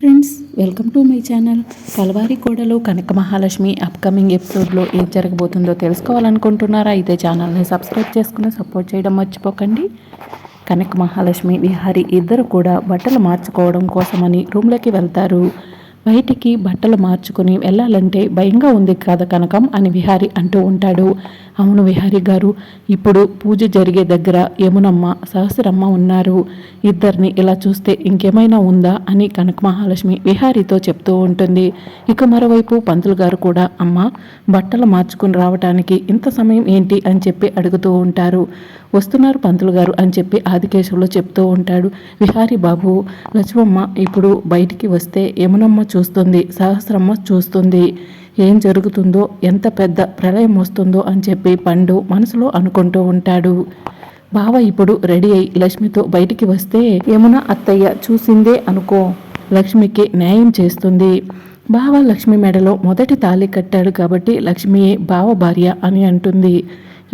Friends welcome to my channel కలవారి కోడలు కనక Mahalakshmi upcoming ఎపిసోడ్లో ఏం జరగబోతుందో తెలుసుకోవాలనుకుంటున్నారా? అయితే ఛానల్ని సబ్స్క్రైబ్ చేసుకుని సపోర్ట్ చేయడం మర్చిపోకండి. కనక మహాలక్ష్మి విహారి ఇద్దరు కూడా బట్టలు మార్చుకోవడం కోసమని రూమ్లోకి వెళ్తారు. బయటికి బట్టలు మార్చుకుని వెళ్ళాలంటే భయంగా ఉంది కదా కనకం అని విహారి అంటూ ఉంటాడు. అవును విహారి గారు ఇప్పుడు పూజ జరిగే దగ్గర యమునమ్మ సహస్రమ్మ ఉన్నారు. ఇద్దరిని ఇలా చూస్తే ఇంకేమైనా ఉందా అని కనక మహాలక్ష్మి విహారీతో చెప్తూ ఉంటుంది. ఇక మరోవైపు పంతులు గారు కూడా అమ్మ బట్టలు మార్చుకుని రావటానికి ఇంత సమయం ఏంటి అని చెప్పి అడుగుతూ ఉంటారు. వస్తున్నారు పంతులు గారు అని చెప్పి ఆదికేశవులు చెప్తూ ఉంటాడు. విహారీ బాబు లక్ష్మమ్మ ఇప్పుడు బయటికి వస్తే యమునమ్మ చూస్తుంది సహస్రమ్మ చూస్తుంది. ఏం జరుగుతుందో ఎంత పెద్ద ప్రళయం వస్తుందో అని చెప్పి పండు మనసులో అనుకుంటూ ఉంటాడు. బావ ఇప్పుడు రెడీ అయి లక్ష్మితో బయటికి వస్తే యమున అత్తయ్య చూసిందే అనుకో. లక్ష్మికి న్యాయం చేస్తుంది. బావ లక్ష్మి మెడలో మొదటి తాళి కట్టాడు కాబట్టి లక్ష్మియే బావ భార్య అని అంటుంది.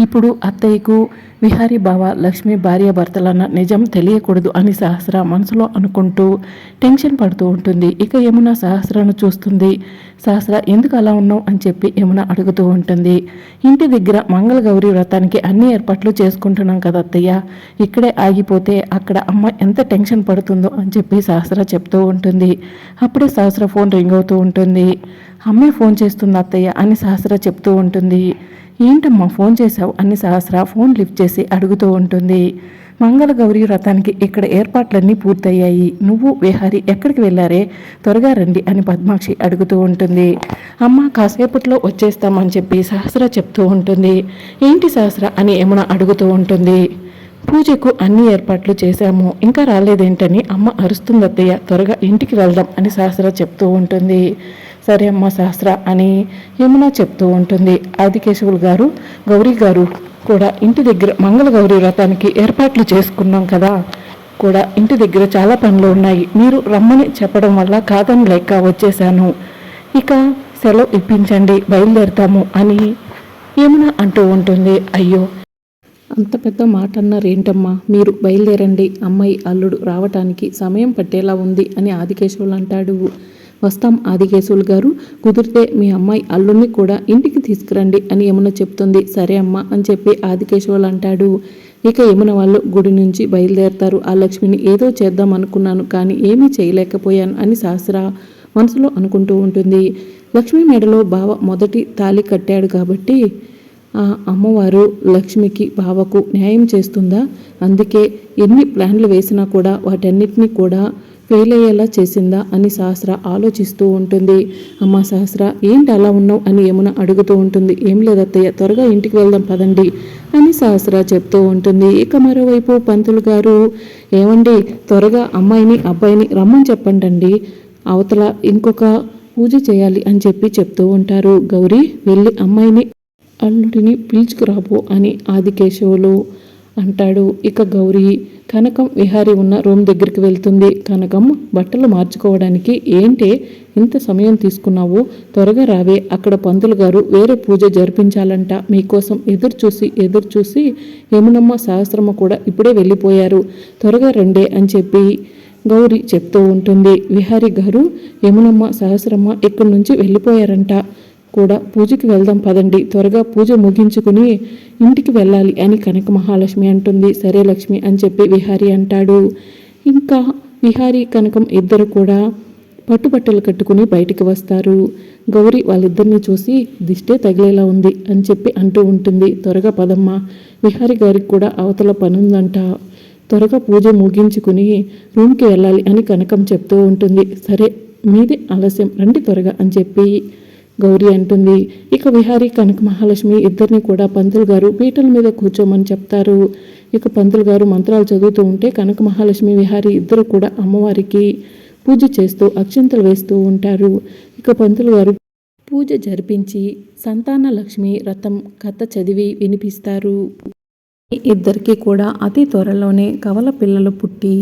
ఇప్పుడు అత్తయ్యకు విహారీ బావ లక్ష్మి భార్య భర్తలన్న నిజం తెలియకూడదు అని సహస్ర మనసులో అనుకుంటూ టెన్షన్ పడుతూ ఉంటుంది. ఇక యమున సహస్రను చూస్తుంది. సహస్ర ఎందుకు అలా ఉన్నావు? అని చెప్పి యమున అడుగుతూ ఉంటుంది. ఇంటి దగ్గర మంగళగౌరి వ్రతానికి అన్ని ఏర్పాట్లు చేసుకుంటున్నాం కదా అత్తయ్య. ఇక్కడే ఆగిపోతే అక్కడ అమ్మ ఎంత టెన్షన్ పడుతుందో అని చెప్పి సహస్ర చెప్తూ ఉంటుంది. అప్పుడే సహస్ర ఫోన్ రింగ్ అవుతూ ఉంటుంది. అమ్మే ఫోన్ చేస్తుంది అత్తయ్య అని సహస్ర చెప్తూ ఉంటుంది. ఏంటమ్మా ఫోన్ చేశావు? అని సహస్ర ఫోన్ లిఫ్ట్ చేసి అడుగుతూ ఉంటుంది. మంగళగౌరి వ్రతానికి ఇక్కడ ఏర్పాట్లన్నీ పూర్తయ్యాయి. నువ్వు విహారి ఎక్కడికి వెళ్ళారే? త్వరగా రండి అని పద్మాక్షి అడుగుతూ ఉంటుంది. అమ్మ కాసేపట్లో వచ్చేస్తామని చెప్పి సహస్ర చెప్తూ ఉంటుంది. ఏంటి సహస్ర అని యమున అడుగుతూ ఉంటుంది. పూజకు అన్ని ఏర్పాట్లు చేశాము. ఇంకా రాలేదేంటని అమ్మ అరుస్తుంది అత్తయ్య. త్వరగా ఇంటికి వెళ్దాం అని సహస్ర చెప్తూ ఉంటుంది. సరే అమ్మ సహస్ర అని యమున చెప్తూ ఉంటుంది. ఆదికేశవులు గారు గౌరీ గారు కూడా ఇంటి దగ్గర మంగళగౌరీ వ్రతానికి ఏర్పాట్లు చేసుకున్నాం కదా. కూడా ఇంటి దగ్గర చాలా పనులు ఉన్నాయి. మీరు రమ్మని చెప్పడం వల్ల కాదని లేక వచ్చేసాను ఇక సెలవు ఇప్పించండి బయలుదేరుతాము అని యమున అంటూ ఉంటుంది. అయ్యో! అంత పెద్ద మాట అన్నారు ఏంటమ్మా? మీరు బయలుదేరండి. అమ్మాయి అల్లుడు రావటానికి సమయం పట్టేలా ఉంది అని ఆదికేశవులు అంటాడు. వస్తాం. ఆదికేశవులు గారు కుదిరితే మీ అమ్మాయి అల్లుడిని కూడా ఇంటికి తీసుకురండి అని యమున చెప్తుంది. సరే అమ్మా అని చెప్పి ఆదికేశవులు అంటాడు. ఇక యమున వాళ్ళు గుడి నుంచి బయలుదేరతారు. ఆ లక్ష్మిని ఏదో చేద్దాం అనుకున్నాను కానీ ఏమీ చేయలేకపోయాను అని సహస్ర మనసులో అనుకుంటూ ఉంటుంది. లక్ష్మి మెడలో బావ మొదటి తాలి కట్టాడు కాబట్టి ఆ అమ్మవారు లక్ష్మికి బావకు న్యాయం చేస్తుందా? అందుకే ఎన్ని ప్లాన్లు వేసినా కూడా వాటన్నిటినీ కూడా ఫెయిల్ అయ్యేలా చేసిందా అని సహస్ర ఆలోచిస్తూ ఉంటుంది. అమ్మ సహస్ర ఏంటి అలా ఉన్నావు అని యమున అడుగుతూ ఉంటుంది. ఏం లేదత్తయ్య త్వరగా ఇంటికి వెళ్దాం పదండి అని సహస్ర చెప్తూ ఉంటుంది. ఇక మరోవైపు పంతులు గారు ఏమండి త్వరగా అమ్మాయిని అబ్బాయిని రమ్మని చెప్పండి అవతల ఇంకొక పూజ చేయాలి అని చెప్పి చెప్తూ ఉంటారు. గౌరీ వెళ్ళి అమ్మాయిని అల్లుడిని పిలుచుకురాబో అని ఆదికేశవులు అంటాడు. ఇక గౌరీ కనకం విహారీ ఉన్న రూమ్ దగ్గరికి వెళ్తుంది. కనకం బట్టలు మార్చుకోవడానికి ఏంటే ఇంత సమయం తీసుకున్నావు? త్వరగా రావే. అక్కడ పంతులు గారు వేరే పూజ జరిపించాలంట. మీకోసం ఎదురు చూసి ఎదురు చూసి యమునమ్మ సహస్రమ్మ కూడా ఇప్పుడే వెళ్ళిపోయారు. త్వరగా రండే అని చెప్పి గౌరీ చెప్తూ ఉంటుంది. విహారీ గారు యమునమ్మ సహస్రమ్మ ఇక్కడి నుంచి వెళ్ళిపోయారంట. కూడా పూజకి వెళ్దాం పదండి. త్వరగా పూజ ముగించుకుని ఇంటికి వెళ్ళాలి అని కనక మహాలక్ష్మి అంటుంది. సరే లక్ష్మి అని చెప్పి విహారి అంటాడు. ఇంకా విహారి కనకం ఇద్దరు కూడా పట్టుబట్టలు కట్టుకుని బయటికి వస్తారు. గౌరి వాళ్ళిద్దరిని చూసి దిష్టే తగిలేలా ఉంది అని చెప్పి అంటూ ఉంటుంది. త్వరగా పదమ్మ. విహారి గారికి కూడా అవతల పనుందంట. త్వరగా పూజ ముగించుకుని రూమ్కి వెళ్ళాలి అని కనకం చెప్తూ ఉంటుంది. సరే మీది ఆలస్యం. రండి త్వరగా అని చెప్పి గౌరీ అంటుంది. ఇక విహారీ కనక మహాలక్ష్మి ఇద్దరిని కూడా పంతులు గారు పీటల మీద కూర్చోమని చెప్తారు. ఇక పంతులు గారు మంత్రాలు చదువుతూ ఉంటే కనక మహాలక్ష్మి విహారీ ఇద్దరు కూడా అమ్మవారికి పూజ చేస్తూ అక్షంతలు వేస్తూ ఉంటారు. ఇక పంతులు గారు పూజ జరిపించి సంతాన లక్ష్మి రథం కథ చదివి వినిపిస్తారు. ఇద్దరికీ కూడా అతి త్వరలోనే కవల పిల్లలు పుట్టి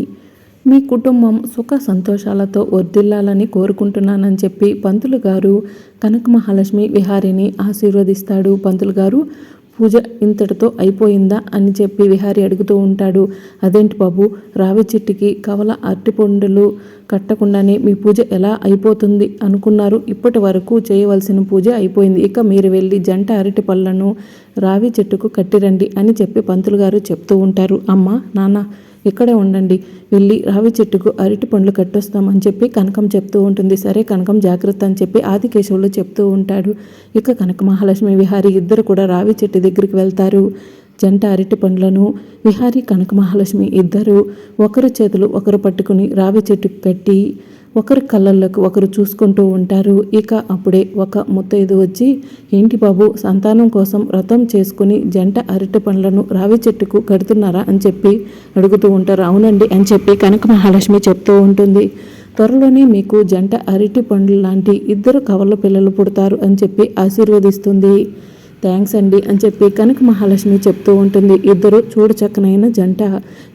మీ కుటుంబం సుఖ సంతోషాలతో వర్ధిల్లాలని కోరుకుంటున్నానని చెప్పి పంతులు గారు కనక మహాలక్ష్మి విహారిని ఆశీర్వదిస్తాడు. పంతులు గారు పూజ ఇంతటితో అయిపోయిందా? అని చెప్పి విహారి అడుగుతూ ఉంటాడు. అదేంటి బాబు రావి చెట్టుకి కవల అరటిపండులు కట్టకుండానే మీ పూజ ఎలా అయిపోతుంది? అనుకున్నారు. ఇప్పటి వరకు చేయవలసిన పూజ అయిపోయింది. ఇక మీరు వెళ్ళి జంట అరటి పళ్ళను రావి చెట్టుకు కట్టిరండి అని చెప్పి పంతులు గారు చెప్తూ ఉంటారు. అమ్మ నాన్న ఇక్కడే ఉండండి. వెళ్ళి రావి చెట్టుకు అరటి పండ్లు కట్టొస్తామని చెప్పి కనకం చెప్తూ ఉంటుంది. సరే కనకం జాగ్రత్త అని చెప్పి ఆదికేశవులు చెప్తూ ఉంటాడు. ఇక కనక మహాలక్ష్మి విహారి ఇద్దరు కూడా రావి చెట్టు దగ్గరికి వెళ్తారు. జంట అరటి పండ్లను విహారి కనక మహాలక్ష్మి ఇద్దరు ఒకరి చేతులు ఒకరు పట్టుకుని రావి చెట్టుకు కట్టి ఒకరి కళ్ళల్లోకి ఒకరు చూసుకుంటూ ఉంటారు. ఇక అప్పుడే ఒక ముత్తైదు వచ్చి ఏంటి బాబు సంతానం కోసం వ్రతం చేసుకుని జంట అరటి పండ్లను రావి చెట్టుకు కడుతున్నారా? అని చెప్పి అడుగుతూ ఉంటారు. అవునండి అని చెప్పి కనక మహాలక్ష్మి చెప్తూ ఉంటుంది. త్వరలోనే మీకు జంట అరటి పండ్లు లాంటి ఇద్దరు కవర్ల పిల్లలు పుడతారు అని చెప్పి ఆశీర్వదిస్తుంది. థ్యాంక్స్ అండి అని చెప్పి కనక మహాలక్ష్మి చెప్తూ ఉంటుంది. ఇద్దరు చూడచక్కనైన జంట.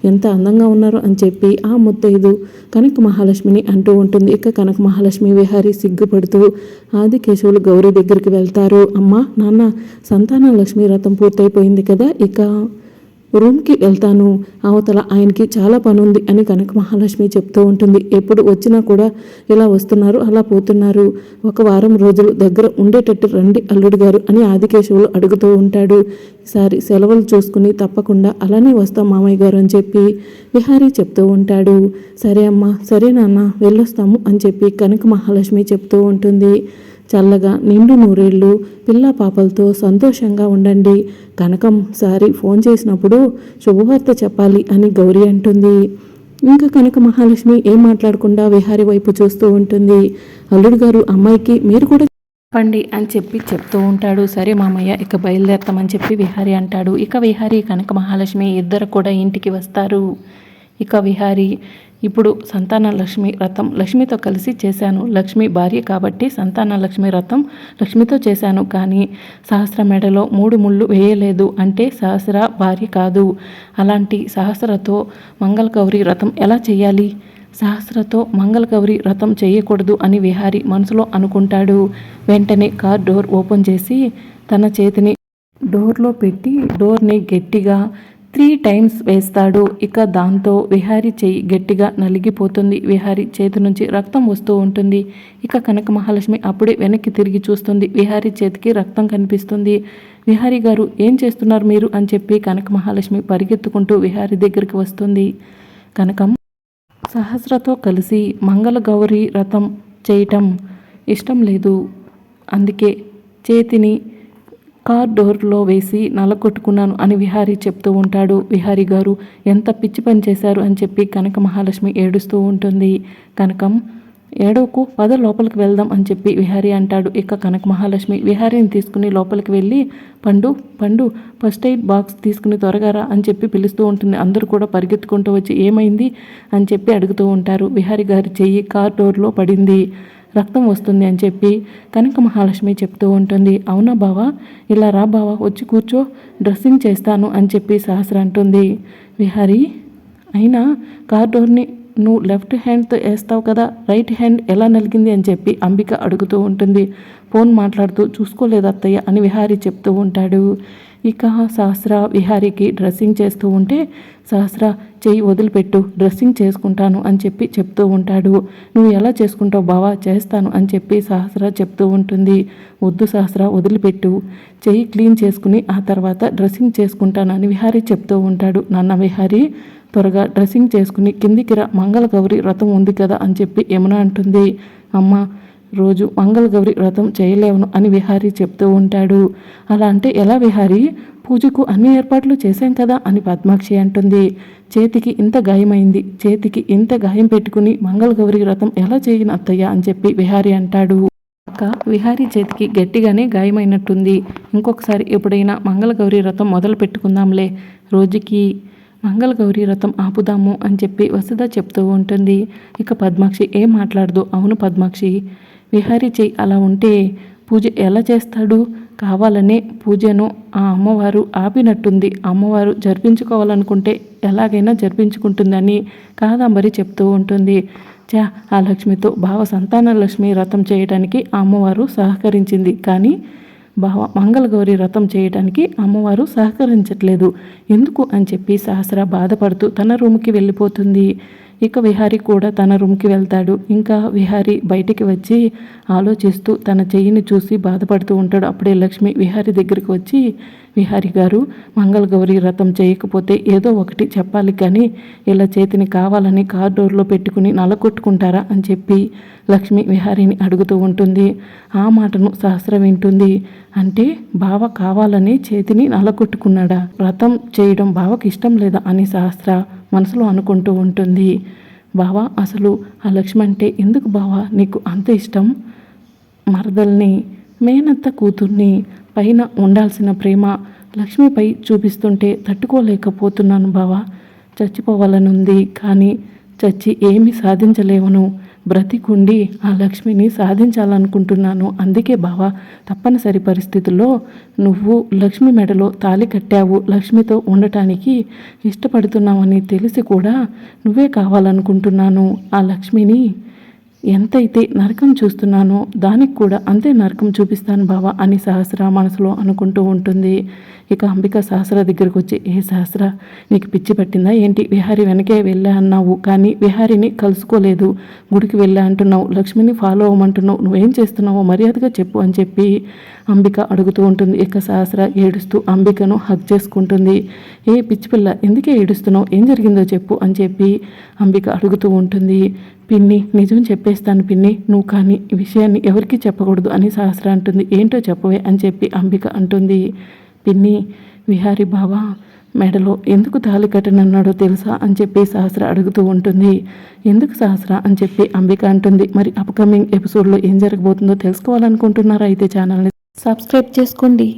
ఎంత అందంగా ఉన్నారు అని చెప్పి ఆ ముత్తైదు కనక మహాలక్ష్మిని అంటూ ఉంటుంది. ఇక కనక మహాలక్ష్మి విహారి సిగ్గుపడుతూ ఆదికేశవులు గౌరీ దగ్గరికి వెళ్తారు. అమ్మ నాన్న సంతాన లక్ష్మి రథం పూర్తయిపోయింది కదా. ఇక రూమ్కి వెళ్తాను. అవతల ఆయనకి చాలా పని ఉంది అని కనక మహాలక్ష్మి చెప్తూ ఉంటుంది. ఎప్పుడు వచ్చినా కూడా ఇలా వస్తున్నారు అలా పోతున్నారు. ఒక వారం రోజులు దగ్గర ఉండేటట్టు రండి అల్లుడు గారు అని ఆదికేశవులు అడుగుతూ ఉంటాడు. ఈసారి సెలవులు చూసుకుని తప్పకుండా అలానే వస్తాం మామయ్య గారు అని చెప్పి విహారీ చెప్తూ ఉంటాడు. సరే అమ్మా సరే నాన్న వెళ్ళొస్తాము అని చెప్పి కనక మహాలక్ష్మి చెప్తూ ఉంటుంది. చల్లగా నిండు నూరేళ్ళు పిల్ల పాపలతో సంతోషంగా ఉండండి. కనకం సారి ఫోన్ చేసినప్పుడు శుభవార్త చెప్పాలి అని గౌరీ అంటుంది. ఇంకా కనక మహాలక్ష్మి ఏం మాట్లాడకుండా విహారి వైపు చూస్తూ ఉంటుంది. అల్లుడు గారు అమ్మాయికి మీరు కూడా చెప్పండి అని చెప్పి చెప్తూ ఉంటాడు. సరే మామయ్య ఇక బయలుదేరతామని చెప్పి విహారి అంటాడు. ఇక విహారి కనక మహాలక్ష్మి ఇద్దరు కూడా ఇంటికి వస్తారు. ఇక విహారి ఇప్పుడు సంతాన లక్ష్మి రథం లక్ష్మితో కలిసి చేశాను. లక్ష్మి భార్య కాబట్టి సంతాన లక్ష్మి రథం లక్ష్మితో చేశాను. కానీ సహస్ర మెడలో మూడు ముళ్ళు వేయలేదు అంటే సహస్ర భార్య కాదు. అలాంటి సహస్రతో మంగళగౌరి రథం ఎలా చేయాలి? సహస్రతో మంగళగౌరి రథం చేయకూడదు అని విహారి మనసులో అనుకుంటాడు. వెంటనే కార్ డోర్ ఓపెన్ చేసి తన చేతిని డోర్లో పెట్టి డోర్ని గట్టిగా త్రీ టైమ్స్ వేస్తాడు. ఇక దాంతో విహారి చేయి గట్టిగా నలిగిపోతుంది. విహారి చేతి నుంచి రక్తం వస్తూ ఉంటుంది. ఇక కనక మహాలక్ష్మి అప్పుడే వెనక్కి తిరిగి చూస్తుంది. విహారి చేతికి రక్తం కనిపిస్తుంది. విహారి గారు ఏం చేస్తున్నారు మీరు? అని చెప్పి కనక మహాలక్ష్మి పరిగెత్తుకుంటూ విహారి దగ్గరికి వస్తుంది. కనకం సహస్రతో కలిసి మంగళగౌరి రథం చేయటం ఇష్టం లేదు. అందుకే చేతిని కార్ డోర్లో వేసి నలగొట్టుకున్నాను అని విహారీ చెప్తూ ఉంటాడు. విహారీ గారు ఎంత పిచ్చి పని చేశారు అని చెప్పి కనక మహాలక్ష్మి ఏడుస్తూ ఉంటుంది. కనకం ఏడోకు పద లోపలికి వెళ్దాం అని చెప్పి విహారీ అంటాడు. ఇక కనక మహాలక్ష్మి విహారీని తీసుకుని లోపలికి వెళ్ళి పండు పండు ఫస్ట్ ఎయిడ్ బాక్స్ తీసుకుని త్వరగారా అని చెప్పి పిలుస్తూ ఉంటుంది. అందరూ కూడా పరిగెత్తుకుంటూ వచ్చి ఏమైంది? అని చెప్పి అడుగుతూ ఉంటారు. విహారీ గారి చెయ్యి కార్ డోర్లో పడింది. రక్తం వస్తుంది అని చెప్పి కనక మహాలక్ష్మి చెప్తూ ఉంటుంది. అవునా బావా? ఇలా రా బావా వచ్చి కూర్చో డ్రెస్సింగ్ చేస్తాను అని చెప్పి సహస్ర అంటుంది. విహారీ అయినా కార్ డోర్ని నువ్వు లెఫ్ట్ హ్యాండ్తో వేస్తావు కదా రైట్ హ్యాండ్ ఎలా నలిగింది అని చెప్పి అంబిక అడుగుతూ ఉంటుంది. ఫోన్ మాట్లాడుతూ చూసుకోలేదు అత్తయ్య అని విహారీ చెప్తూ ఉంటాడు. ఇక సహస్ర విహారీకి డ్రెస్సింగ్ చేస్తూ ఉంటే సహస్ర చెయ్యి వదిలిపెట్టు డ్రెస్సింగ్ చేసుకుంటాను అని చెప్పి చెప్తూ ఉంటాడు. నువ్వు ఎలా చేసుకుంటావు బావా? చేస్తాను అని చెప్పి సహస్ర చెప్తూ ఉంటుంది. వద్దు సహస్ర వదిలిపెట్టు. చెయ్యి క్లీన్ చేసుకుని ఆ తర్వాత డ్రెస్సింగ్ చేసుకుంటానని విహారీ చెప్తూ ఉంటాడు. నాన్న విహారీ త్వరగా డ్రెస్సింగ్ చేసుకుని కిందికి రా. మంగళగౌరి వ్రతం ఉంది కదా అని చెప్పి యమున అంటుంది. అమ్మ రోజు మంగళగౌరి వ్రతం చేయలేవను అని విహారీ చెప్తూ ఉంటాడు. అలా అంటే ఎలా విహారీ? పూజకు అన్ని ఏర్పాట్లు చేశాం కదా అని పద్మాక్షి అంటుంది. చేతికి ఇంత గాయమైంది. చేతికి ఇంత గాయం పెట్టుకుని మంగళగౌరి వ్రతం ఎలా చేయను అత్తయ్య అని చెప్పి విహారీ అంటాడు. అక్క విహారీ చేతికి గట్టిగానే గాయమైనట్టుంది. ఇంకొకసారి ఎప్పుడైనా మంగళగౌరి వ్రతం మొదలు పెట్టుకుందాంలే. రోజుకి మంగళగౌరి వ్రతం ఆపుదాము అని చెప్పి వసుధ చెప్తూ ఉంటుంది. ఇక పద్మాక్షి ఏం మాట్లాడదు. అవును పద్మాక్షి విహారీ చేయి అలా ఉంటే పూజ ఎలా చేస్తాడు? కావాలనే పూజను ఆ అమ్మవారు ఆపినట్టుంది. అమ్మవారు జరిపించుకోవాలనుకుంటే ఎలాగైనా జరిపించుకుంటుందని కాదంబరి చెప్తూ ఉంటుంది. చా ఆ లక్ష్మితో భావ సంతాన లక్ష్మి వ్రతం చేయడానికి అమ్మవారు సహకరించింది. కానీ భావ మంగళగౌరి వ్రతం చేయడానికి అమ్మవారు సహకరించట్లేదు. ఎందుకు అని చెప్పి సహస్ర బాధపడుతూ తన రూమ్కి వెళ్ళిపోతుంది. ఇక విహారి కూడా తన రూమ్కి వెళ్తాడు. ఇంకా విహారి బయటికి వచ్చి ఆలోచిస్తూ తన చెయ్యిని చూసి బాధపడుతూ ఉంటాడు. అప్పుడే లక్ష్మి విహారి దగ్గరికి వచ్చి విహారి గారు మంగళగౌరి వ్రతం చేయకపోతే ఏదో ఒకటి చెప్పాలి కానీ ఇలా చేతిని కావాలని కార్ డోర్లో పెట్టుకుని నలగొట్టుకుంటారా అని చెప్పి లక్ష్మి విహారిని అడుగుతూ ఉంటుంది. ఆ మాటను సహస్ర వింటుంది. అంటే బావ కావాలని చేతిని నలగొట్టుకున్నాడా? వ్రతం చేయడం బావకి ఇష్టం లేదా అని సహస్ర మనసులో అనుకుంటూ ఉంటుంది. బావా అసలు ఆ లక్ష్మి అంటే ఎందుకు బావా? నీకు అంత ఇష్టం? మరదల్ని మేనత్త కూతుర్ని పైన ఉండాల్సిన ప్రేమ లక్ష్మిపై చూపిస్తుంటే తట్టుకోలేకపోతున్నాను బావా. చచ్చిపోవాలనుంది కానీ చచ్చి ఏమీ సాధించలేవను. బ్రతికుండి ఆ లక్ష్మిని సాధించాలనుకుంటున్నాను. అందుకే బావా తప్పనిసరి పరిస్థితుల్లో నువ్వు లక్ష్మి మెడలో తాలి కట్టావు. లక్ష్మితో ఉండటానికి ఇష్టపడుతున్నావని తెలిసి కూడా నువ్వే కావాలనుకుంటున్నాను. ఆ లక్ష్మిని ఎంతైతే నరకం చూస్తున్నానో దానికి కూడా అంతే నరకం చూపిస్తాను బావా అని సహస్ర మనసులో అనుకుంటూ ఉంటుంది. ఇక అంబిక సహస్ర దగ్గరకు వచ్చి ఏ సహస్ర నీకు పిచ్చి పట్టిందా? ఏంటి? విహారి వెనకే వెళ్ళా అన్నావు కానీ విహారిని కలుసుకోలేదు. గుడికి వెళ్ళా అంటున్నావు లక్ష్మిని ఫాలో అవ్వమంటున్నావు నువ్వేం చేస్తున్నావో మర్యాదగా చెప్పు అని చెప్పి అంబిక అడుగుతూ ఉంటుంది. ఇక సహస్ర ఏడుస్తూ అంబికను హక్ చేసుకుంటుంది. ఏ పిచ్చి పిల్ల ఎందుకే ఏడుస్తున్నావు? ఏం జరిగిందో చెప్పు అని చెప్పి అంబిక అడుగుతూ ఉంటుంది. పిన్ని నిజం చెప్పేస్తాను పిన్ని. నువ్వు కానీ ఈ విషయాన్ని ఎవరికి చెప్పకూడదు అని సహస్ర అంటుంది. ఏంటో చెప్పవే అని చెప్పి అంబిక అంటుంది. పిన్ని విహారి బావా మెడలో ఎందుకు తాళి కట్టనన్నాడో తెలుసా అని చెప్పి సహస్ర అడుగుతూ ఉంటుంది. ఎందుకు సహస్ర అని చెప్పి అంబిక అంటుంది. మరి అప్కమింగ్ ఎపిసోడ్లో ఏం జరగబోతుందో తెలుసుకోవాలనుకుంటున్నారా అయితే ఛానల్ని సబ్స్క్రైబ్ చేసుకోండి.